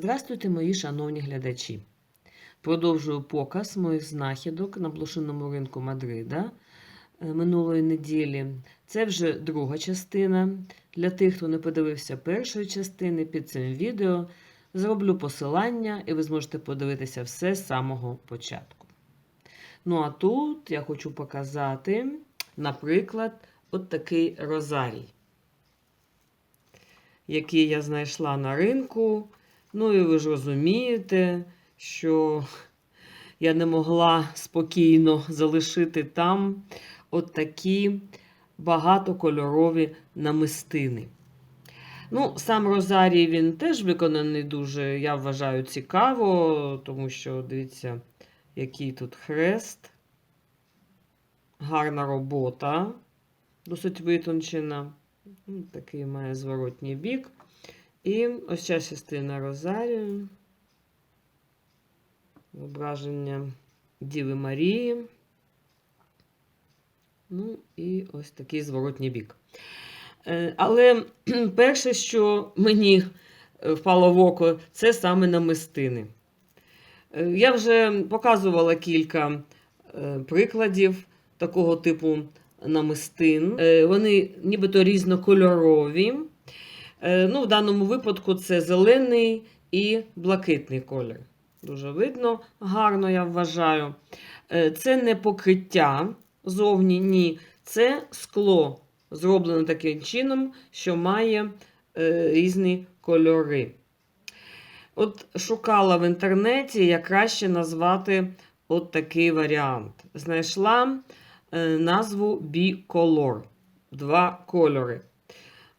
Здравствуйте, мої шановні глядачі. Продовжую показ моїх знахідок на блошиному ринку Мадрида е, минулої неділі. Це вже друга частина. Для тих, хто не подивився першої частини, під цим відео зроблю посилання, і ви зможете подивитися все з самого початку. Ну а тут я хочу показати, наприклад, от такий розарій, який я знайшла на ринку. Ну, і ви ж розумієте, що я не могла спокійно залишити там от такі багатокольорові намистини. Ну, сам Розарій він теж виконаний дуже, я вважаю, цікаво, тому що дивіться, який тут хрест. Гарна робота, досить витончена. Ну, Такий має зворотній бік. І ось ця частина Розарію. Зображення Діви Марії. Ну, і ось такий зворотній бік. Е, Але перше, що мені впало в око, це саме намистини. Е, Я вже показувала кілька е, прикладів такого типу намистин. Е, Вони нібито різнокольорові. Е, Ну, В даному випадку це зелений і блакитний колір. Дуже видно, гарно, я вважаю. Е, Це не покриття зовні, ні. Це скло, зроблене таким чином, що має е, різні кольори. От шукала в інтернеті, як краще назвати от такий варіант. Знайшла назву Bicolor. Два кольори.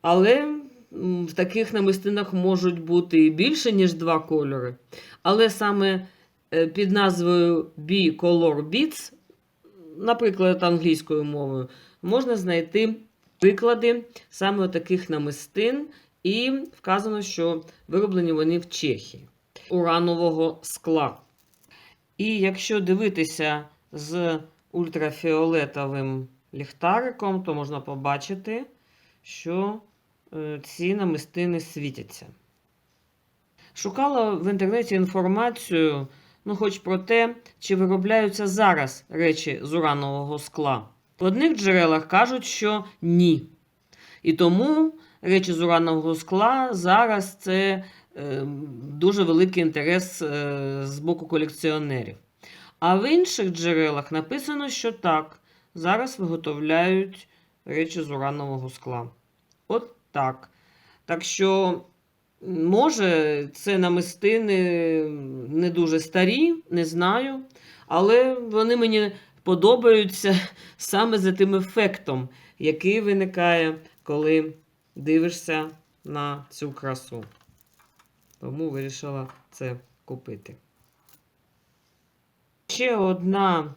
Але в таких намистинах можуть бути і більше, ніж два кольори. Але саме е, під назвою Bicolor Beats, наприклад, англійською мовою, можна знайти приклади саме таких намистин, і вказано, що вироблені вони в Чехії уранового скла. І якщо дивитися з ультрафіолетовим ліхтариком, то можна побачити, що ці намистини світяться. Шукала в інтернеті інформацію, ну, хоч про те, чи виробляються зараз речі з уранового скла. В одних джерелах кажуть, що ні. І тому речі з уранового скла зараз це е, дуже великий інтерес е, з боку колекціонерів. А в інших джерелах написано, що так, зараз виготовляють речі з уранового скла. От так. Так що, може, це намистини не дуже старі, не знаю, але вони мені подобаються саме за тим ефектом, який виникає, коли дивишся на цю красу. Тому вирішила це купити. Ще одна,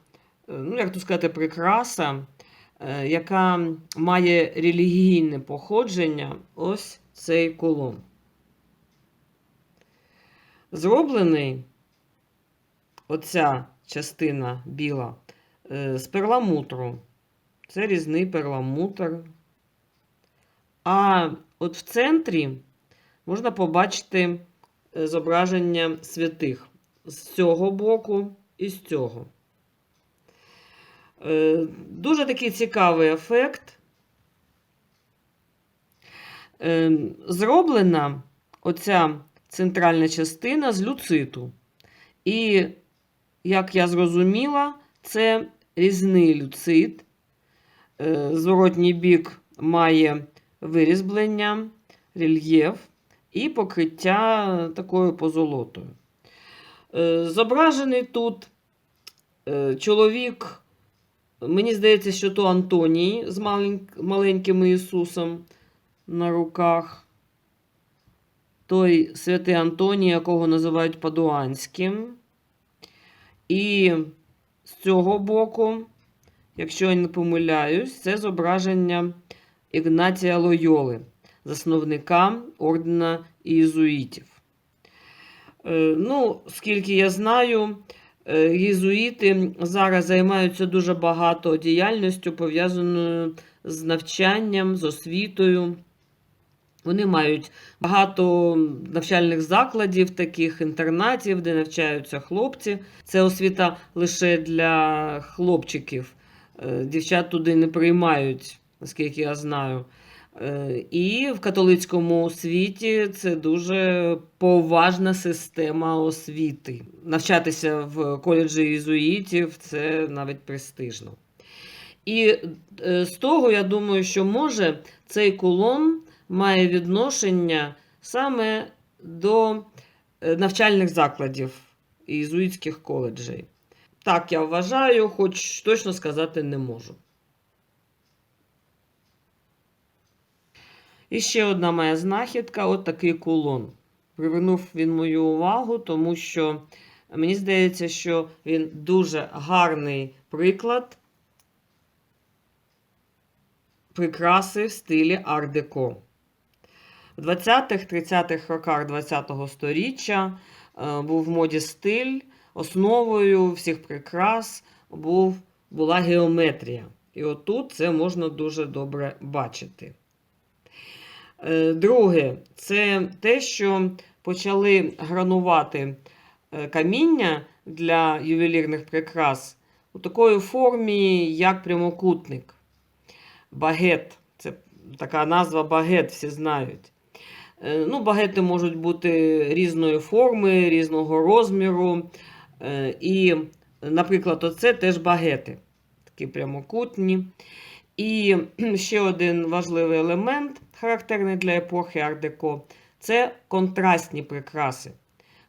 ну, як то сказати, прикраса, яка має релігійне походження, ось цей кулон. Зроблений оця частина біла е, з перламутру. Це різний перламутр. А от в центрі можна побачити е, зображення святих з цього боку і з цього. Е, Дуже такий цікавий ефект. Е, Зроблена оця центральна частина з люциту. І, як я зрозуміла, це різний люцит. Е, Зворотній бік має вирізблення, рельєф і покриття такою позолотою. Зображений тут чоловік, мені здається, що то Антоній з маленьким Ісусом на руках. Той святий Антоній, якого називають Падуанським. І з цього боку, якщо я не помиляюсь, це зображення Ігнатія Лойоли, засновника ордена ієзуїтів. Е, Ну, скільки я знаю, єзуїти зараз займаються дуже багато діяльністю, пов'язаною з навчанням, з освітою. Вони мають багато навчальних закладів, таких інтернатів, де навчаються хлопці. Це освіта лише для хлопчиків. Е, Дівчат туди не приймають, наскільки я знаю. Е, І в католицькому світі це дуже поважна система освіти. Навчатися в коледжі єзуїтів це навіть престижно. І е, з того я думаю, що може цей кулон має відношення саме до е, навчальних закладів і єзуїтських коледжей. Так, я вважаю, хоч точно сказати не можу. І ще одна моя знахідка от такий кулон. Привернув він мою увагу, тому що мені здається, що він дуже гарний приклад прикраси в стилі ар-деко. В 20-30-х роках ХХ століття е, був в моді стиль, основою всіх прикрас був, була геометрія. І отут це можна дуже добре бачити. Е, Друге, це те, що почали гранувати е, каміння для ювелірних прикрас у такої формі, як прямокутник. Багет. Це така назва багет, всі знають. Е, Ну, Багети можуть бути різної форми, різного розміру. І, наприклад, оце теж багети, такі прямокутні. І ще один важливий елемент, характерний для епохи ар-деко, це контрастні прикраси.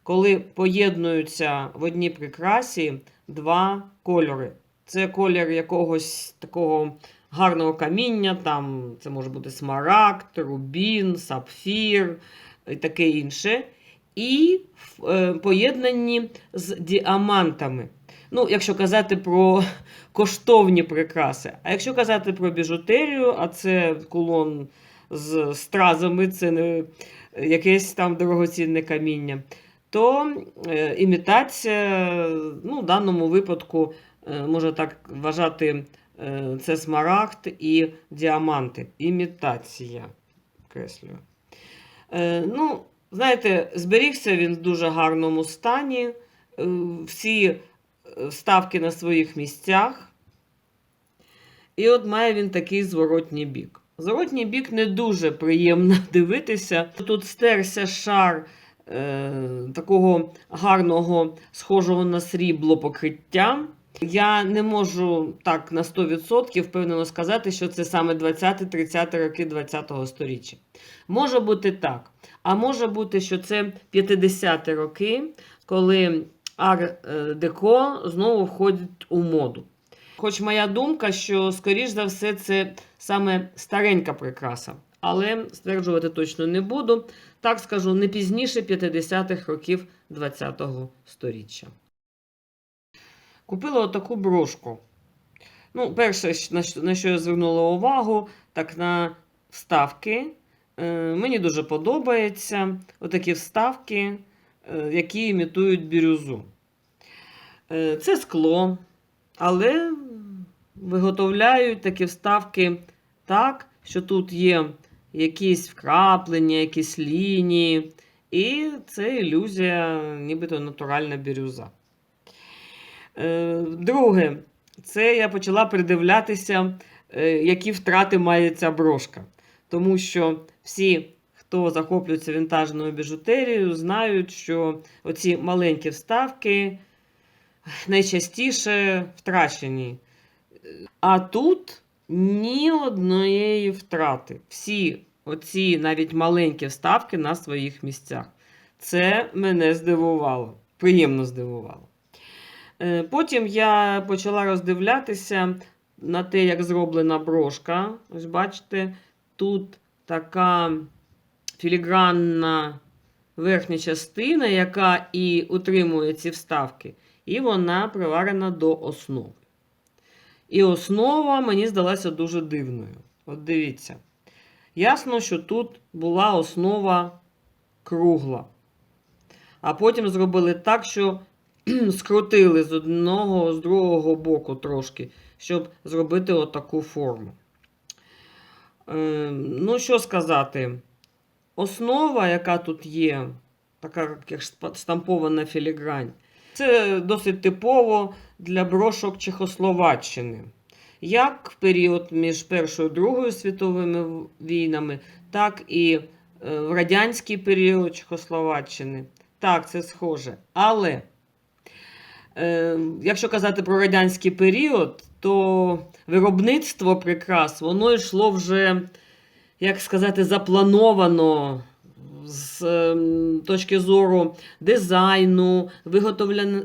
Коли поєднуються в одній прикрасі два кольори. Це колір якогось такого гарного каміння, там це може бути смарагд, рубін, сапфір і таке інше. І е, поєднані з діамантами. Ну, якщо казати про коштовні прикраси. А якщо казати про біжутерію, а це кулон з стразами, це не якесь там дорогоцінне каміння, то е, імітація, ну, в даному випадку, е, можна так вважати, е, це смарагд і діаманти. Імітація. Креслюю. Ну, знаєте, зберігся він в дуже гарному стані. Всі ставки на своїх місцях. І от має він такий зворотній бік. Зворотній бік не дуже приємно дивитися. Тут стерся шар е, такого гарного, схожого на срібло покриття. Я не можу так на 100% впевнено сказати, що це саме 20-30 роки 20-го сторіччя. Може бути так. А може бути, що це 50-ті роки, коли ар-деко знову входить у моду. Хоч моя думка, що, скоріш за все, це саме старенька прикраса, але стверджувати точно не буду. Так скажу, не пізніше 50-х років 20-го сторіччя. Купила отаку брошку. Ну, перше, на що я звернула увагу, так на вставки. Е, мені дуже подобається отакі вставки, е, які імітують бірюзу. Е, це скло, але виготовляють такі вставки так, що тут є якісь вкраплення, якісь лінії. І це ілюзія, нібито натуральна бірюза. Друге, це я почала придивлятися, які втрати має ця брошка. Тому що всі, хто захоплюється вінтажною біжутерією, знають, що оці маленькі вставки найчастіше втрачені. А тут ні однієї втрати. Всі оці навіть маленькі вставки на своїх місцях. Це мене здивувало, приємно здивувало. Е, потім я почала роздивлятися на те, як зроблена брошка. Ось бачите, тут така філігранна верхня частина, яка і утримує ці вставки, і вона приварена до основи. І основа мені здалася дуже дивною. От дивіться. Ясно, що тут була основа кругла. А потім зробили так, що скрутили з одного, з другого боку трошки, щоб зробити отаку форму. Е, ну, що сказати? Основа, яка тут є, така як штампована філігрань, це досить типово для брошок Чехословаччини. Як в період між Першою і Другою світовими війнами, так і е, в радянський період Чехословаччини. Так, це схоже. Але е, якщо казати про радянський період, то виробництво прикрас воно йшло вже, як сказати, заплановано з ем, точки зору дизайну,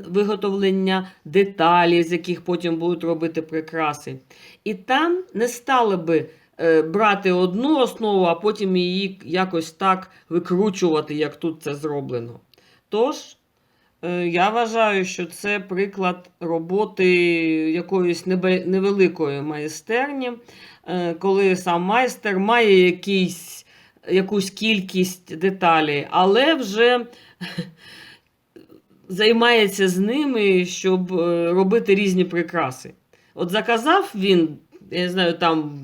виготовлення, деталей, з яких потім будуть робити прикраси. І там не стали би е, брати одну основу, а потім її якось так викручувати, як тут це зроблено. Тож, е, я вважаю, що це приклад роботи якоїсь невеликої майстерні, коли сам майстер має якийсь, якусь кількість деталей, але вже займається з ними, щоб е, робити різні прикраси. От заказав він, я не знаю, там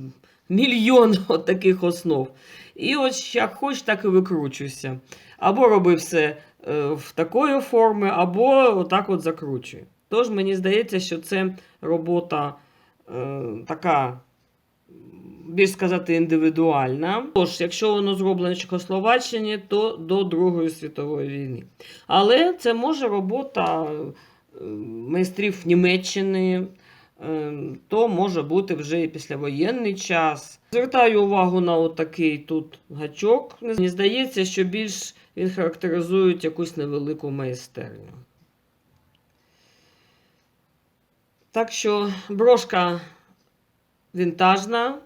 мільйон от таких основ. І от як хоч, так і викручуйся. Або роби все е, в такої форми, або отак от закручуй. Тож мені здається, що це робота е, така, більш сказати, індивідуальна. Тож, якщо воно зроблено в Чехословаччині, то до Другої світової війни. Але це може робота е, майстрів Німеччини, е, то може бути вже і післявоєнний час. Звертаю увагу на отакий тут гачок. Мені здається, що більш він характеризує якусь невелику майстерню. Так що брошка вінтажна,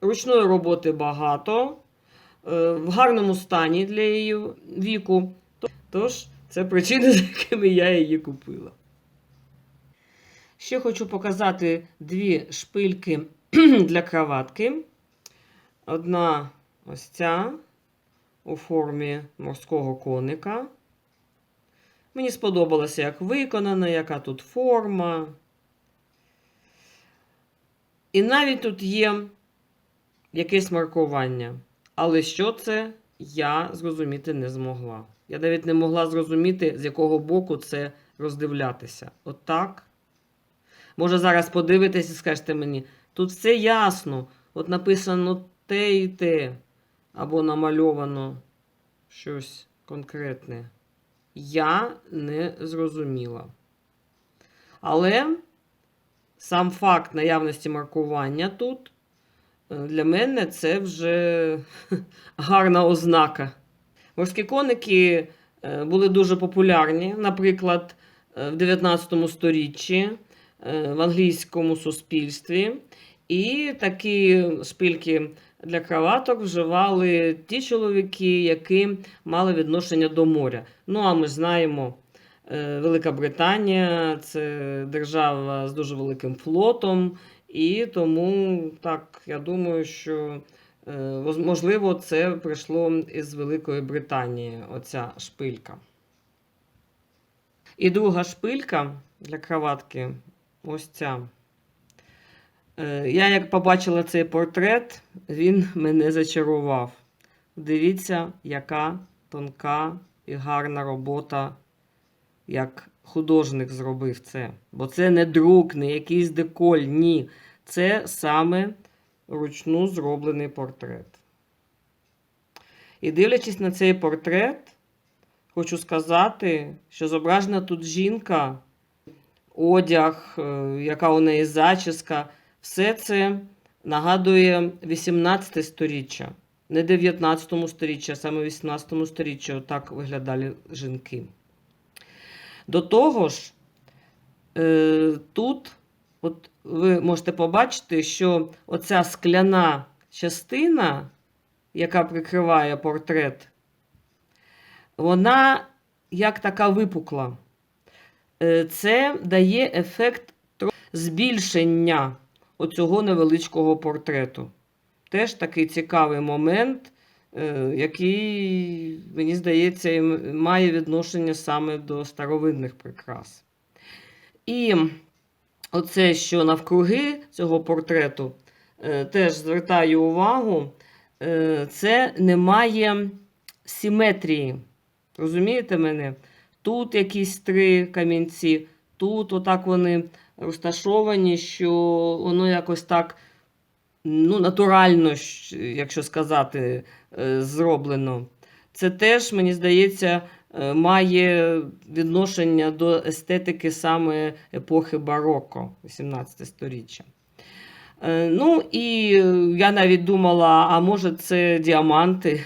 ручної роботи багато, е, в гарному стані для її віку. Тож, це причини, за якими я її купила. Ще хочу показати дві шпильки для краватки. Одна ось ця у формі морського коника. Мені сподобалося, як виконана, яка тут форма. І навіть тут є якесь маркування. Але що це, я зрозуміти не змогла. Я навіть не могла зрозуміти, з якого боку це роздивлятися. Отак. Може, зараз подивитесь і скажете мені, тут все ясно. От написано те і те, або намальовано щось конкретне. Я не зрозуміла. Але сам факт наявності маркування тут е, для мене це вже гарна ознака. Морські коники е, були дуже популярні, наприклад, е, в 19 сторіччі в англійському суспільстві. І такі шпильки для краваток вживали ті чоловіки, які мали відношення до моря. Ну, а ми знаємо, Велика Британія це держава з дуже великим флотом, і тому так, я думаю, що е, можливо це прийшло із Великої Британії, оця шпилька. І друга шпилька для краватки ось ця. Е, Я як побачила цей портрет, він мене зачарував. Дивіться, яка тонка і гарна робота, як художник зробив це. Бо це не друк, не якийсь деколь, ні. Це саме вручну зроблений портрет. І дивлячись на цей портрет, хочу сказати, що зображена тут жінка, одяг, е, яка у неї зачіска, все це нагадує 18 сторіччя, не 19 сторіччя, а саме 18 сторіччя отак виглядали жінки. До того ж, е, тут от ви можете побачити, що оця скляна частина, яка прикриває портрет, вона як така випукла. Е, Це дає ефект збільшення оцього невеличкого портрету. Теж такий цікавий момент, який, мені здається, має відношення саме до старовинних прикрас. І оце, що навкруги цього портрету, е, теж звертаю увагу, е, це немає симетрії. Розумієте мене? Тут якісь три камінці, тут отак вони розташовані, що воно якось так ну, натурально, якщо сказати, е, зроблено. Це теж, мені здається, е, має відношення до естетики саме епохи бароко, 18 сторіччя. Е, Ну і я навіть думала, а може це діаманти,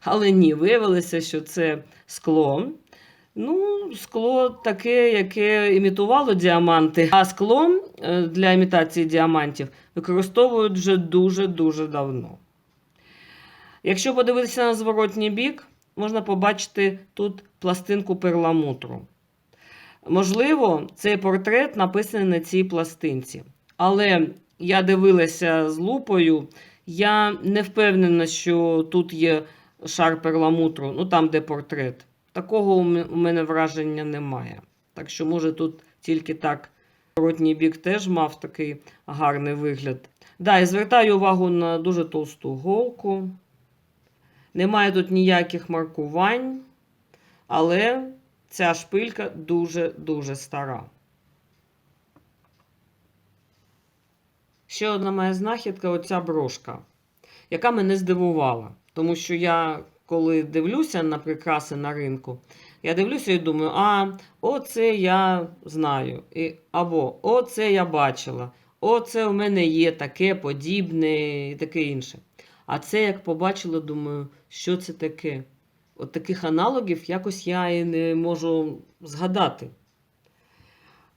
але ні, виявилося, що це скло. Ну, скло таке, яке імітувало діаманти. А скло е, для імітації діамантів використовують вже дуже-дуже давно. Якщо подивитися на зворотній бік, можна побачити тут пластинку перламутру. Можливо, цей портрет написаний на цій пластинці. Але я дивилася з лупою, я не впевнена, що тут є шар перламутру, ну там, де портрет. Такого у мене враження немає. Так що, може, тут тільки так зворотній бік теж мав такий гарний вигляд. Да, і звертаю увагу на дуже товсту голку. Немає тут ніяких маркувань, але ця шпилька дуже-дуже стара. Ще одна моя знахідка оця брошка, яка мене здивувала. Тому що я, коли дивлюся на прикраси на ринку, я дивлюся і думаю, а, оце я знаю. І, або оце я бачила, оце у мене є таке подібне і таке інше. А це як побачила, думаю, що це таке? От таких аналогів якось я і не можу згадати.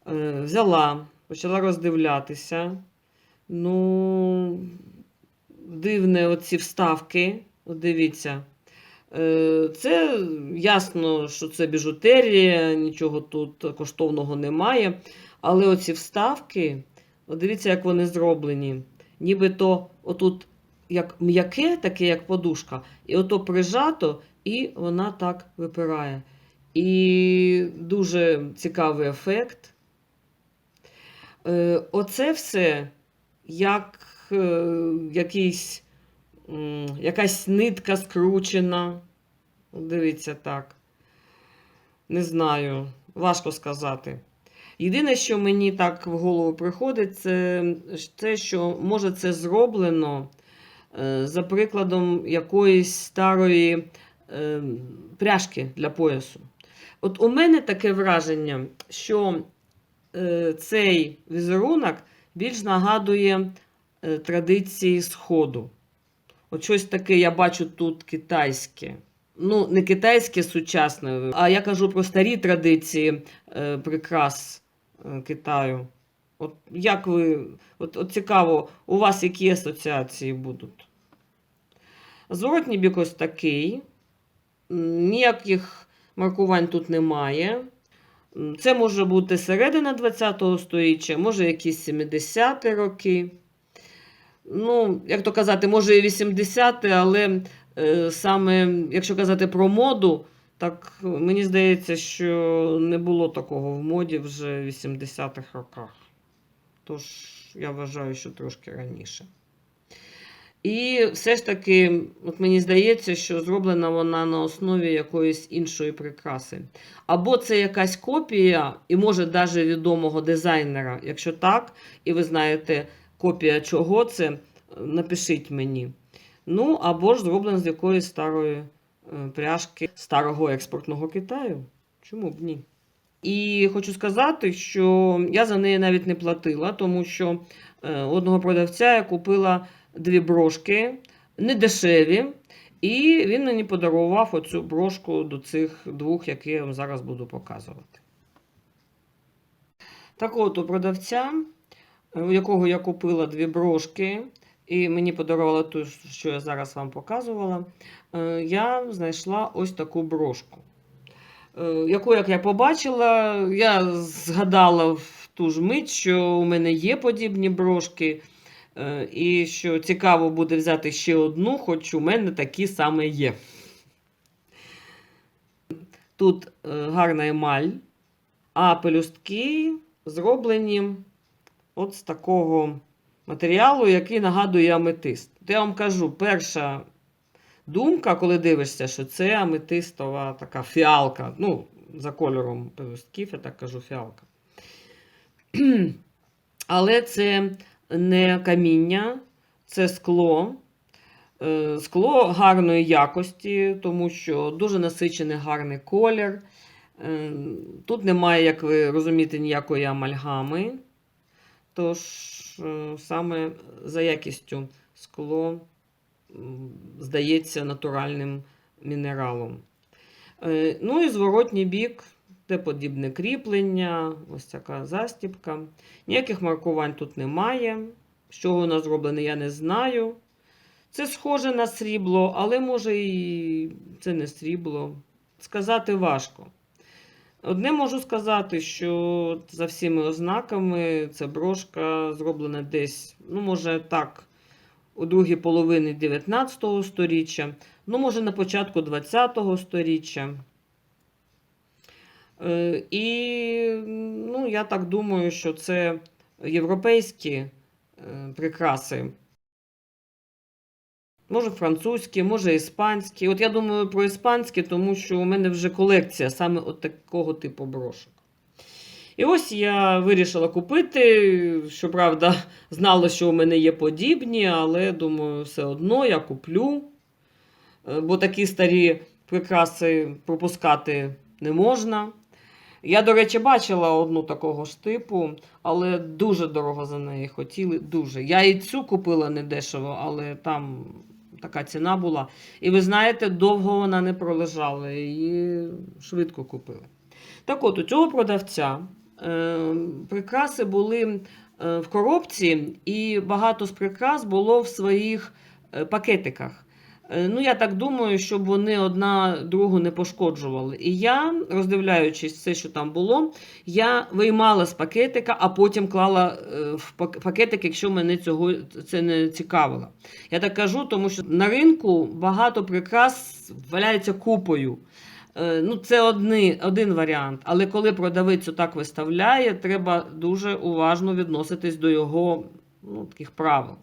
Е, взяла, почала роздивлятися. Ну, дивне оці вставки. От дивіться. Е, Це ясно, що це біжутерія, нічого тут коштовного немає. Але оці вставки, от дивіться, як вони зроблені. Нібито отут як м'яке, таке, як подушка, і ото прижато, і вона так випирає. І дуже цікавий ефект. Е, Оце все як е, якийсь, якась нитка скручена. Дивіться так. Не знаю, важко сказати. Єдине, що мені так в голову приходить, це те, що може це зроблено е, за прикладом якоїсь старої е, пряжки для поясу. От у мене таке враження, що е, цей візерунок більш нагадує традиції Сходу. От щось таке я бачу тут китайське. Ну, не китайське сучасне, а я кажу про старі традиції е, прикрас е, Китаю. От як ви, от, от цікаво, у вас які асоціації будуть? Зворотній бік ось такий. Ніяких маркувань тут немає. Це може бути середина 20-го сторіччя, може якісь 70-ті роки. Ну, як то казати, може і 80-ті, але е, саме, якщо казати про моду, так мені здається, що не було такого в моді вже в 80-х роках. Тож, я вважаю, що трошки раніше. І все ж таки, от мені здається, що зроблена вона на основі якоїсь іншої прикраси. Або це якась копія, і може навіть відомого дизайнера. Якщо так, і ви знаєте копія чого це, напишіть мені. Ну, або ж зроблена з якоїсь старої е, пряжки старого експортного Китаю. Чому б ні? І хочу сказати, що я за неї навіть не платила, тому що е, одного продавця я купила дві брошки, не дешеві, і він мені подарував оцю брошку до цих двох, які я вам зараз буду показувати. Так от, у продавця, е, у якого я купила дві брошки, і мені подарувала ту, що я зараз вам показувала, е, я знайшла ось таку брошку. Е, Яку, як я побачила, я згадала в ту ж мить, що у мене є подібні брошки, е, і що цікаво буде взяти ще одну, хоч у мене такі саме є. Тут гарна емаль, а пелюстки зроблені от з такого матеріалу, який нагадує аметист. Я вам кажу, перша думка, коли дивишся, що це аметистова така фіалка. Ну, за кольором пелюстків, я так кажу, фіалка. Але це не каміння, це скло. Е, Скло гарної якості, тому що дуже насичений гарний колір. Е, Тут немає, як ви розумієте, ніякої амальгами. Тож е, саме за якістю скло здається натуральним мінералом. Е, Ну і зворотній бік, де подібне кріплення, ось така застіпка. Ніяких маркувань тут немає. З чого вона зроблена, я не знаю. Це схоже на срібло, але може і це не срібло. Сказати важко. Одне можу сказати, що за всіми ознаками ця брошка зроблена десь, ну, може, так, у другій половині 19 століття, ну, може, на початку 20 століття. Е, І ну, я так думаю, що це європейські е, прикраси. Може, французькі, може, іспанські. От я думаю про іспанські, тому що у мене вже колекція саме от такого типу брошок. І ось я вирішила купити. Щоправда, знала, що у мене є подібні, але думаю, все одно я куплю. Е, Бо такі старі прикраси пропускати не можна. Я, до речі, бачила одну такого ж типу, але дуже дорого за неї хотіли. Дуже. Я і цю купила недешево, але там така ціна була. І ви знаєте, довго вона не пролежала, її швидко купили. Так от, у цього продавця е, прикраси були е, в коробці, і багато з прикрас було в своїх е, пакетиках. Е, Ну, я так думаю, щоб вони одна другу не пошкоджували. І я, роздивляючись все, що там було, я виймала з пакетика, а потім клала е, в пакетик, якщо мене цього це не цікавило. Я так кажу, тому що на ринку багато прикрас валяється купою. Е, Ну, це одни, один варіант. Але коли продавець так виставляє, треба дуже уважно відноситись до його ну, таких правил.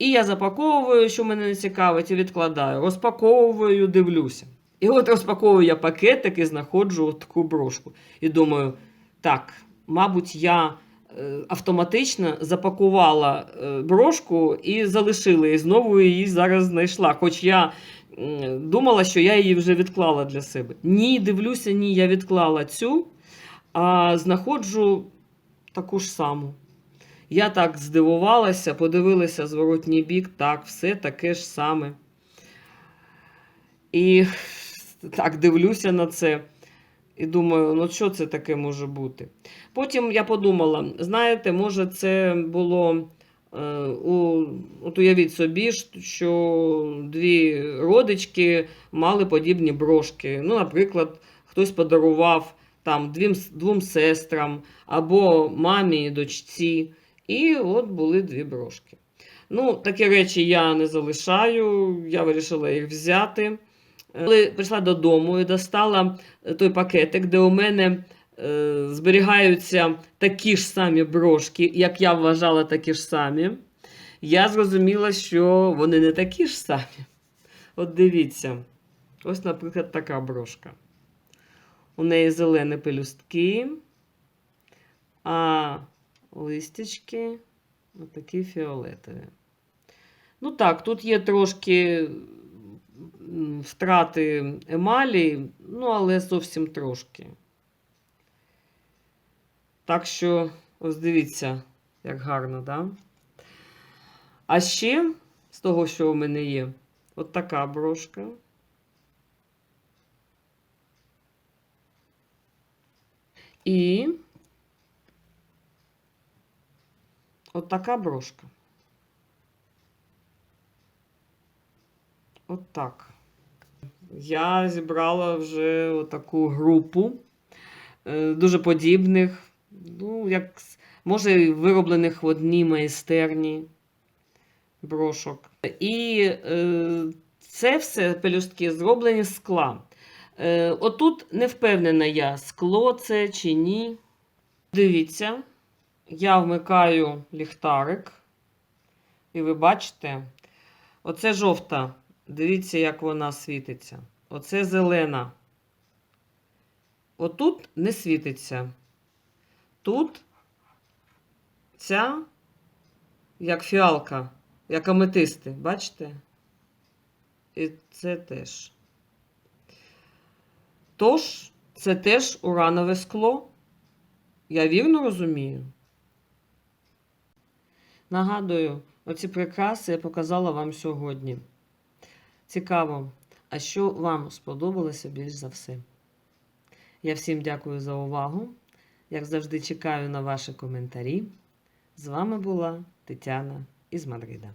І я запаковую, що мене не цікавить, і відкладаю. Розпаковую, дивлюся. І от розпаковую я пакетик і знаходжу таку брошку. І думаю, так, мабуть, я е, автоматично запакувала е, брошку і залишила, і знову її зараз знайшла. Хоч я думала, що я її вже відклала для себе. Ні, дивлюся, ні, я відклала цю, а знаходжу таку ж саму. Я так здивувалася, подивилася зворотній бік, так, все таке ж саме. І так дивлюся на це. І думаю, ну що це таке може бути? Потім я подумала: знаєте, може, це було. е, У, от уявіть собі, що дві родички мали подібні брошки. Ну, наприклад, хтось подарував там двім, двом сестрам або мамі і дочці. І от були дві брошки. Ну, такі речі я не залишаю, я вирішила їх взяти. Коли прийшла додому і достала е, той пакетик, де у мене е, зберігаються такі ж самі брошки, як я вважала, такі ж самі, я зрозуміла, що вони не такі ж самі. От дивіться, ось, наприклад, така брошка. У неї зелені пелюстки, а листячки отакі фіолетові. Ну так, тут є трошки втрати емалі, ну, але зовсім трошки. Так що, ось дивіться, як гарно, да? А ще з того, що у мене є, от така брошка. І от така брошка. От так. Я зібрала вже таку групу е, дуже подібних, ну, як, може, вироблених в одній майстерні брошок. І е, це все пелюстки зроблені з скла. Е, отут не впевнена я, скло це чи ні. Дивіться, я вмикаю ліхтарик, і ви бачите, оце жовта Дивіться, як вона світиться. Оце зелена. Отут не світиться. Тут ця, як фіалка, як аметисти, бачите? І це теж. Тож, це теж уранове скло. Я вірно розумію? Нагадую, оці прикраси я показала вам сьогодні. Цікаво, а що вам сподобалося більш за все? Я всім дякую за увагу. Як завжди, чекаю на ваші коментарі. З вами була Тетяна із Мадрида.